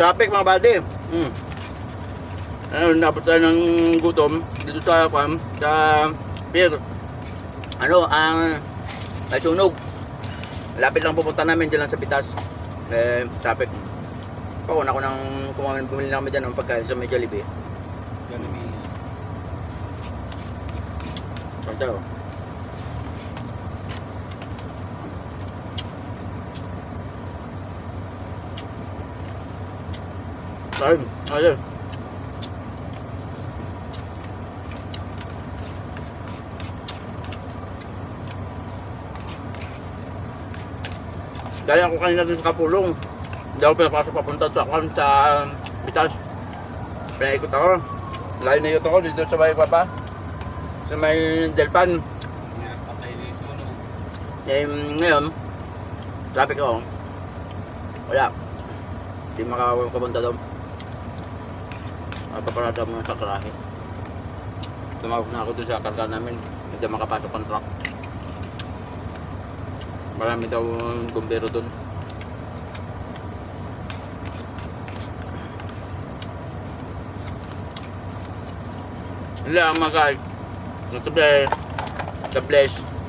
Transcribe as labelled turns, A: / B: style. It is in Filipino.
A: traffic mga balde. Hmm. Ano, napot tayo ng gutom dito sa Kwam, sa pier. Ano, ang ay sunog. Lapit lang pupunta namin dyan lang sa Pitas. Eh, traffic. Pakuna ko nang kumain, bumili na kami dyan ng pagkain sa may Jollibee.
B: Jollibee.
A: Pagdalo. Ayun, ayun. Dahil ako kanina dun sa Kapulong. Hindi ako pinapasok papunta sa kan sa Bitas. Pinaikot ako. Layo na yun ako dito sa may papa. Sa may Delpan.
B: Pinapatay na yung sunog.
A: Eh, ngayon, traffic ako. Wala. Hindi makakapunta doon. Paparada mo sa karahe. Tumawag na ako doon sa karga namin. Hindi makapasok ang truck. Marami daw bumbero doon. Wala mga guys. God bless. God bless.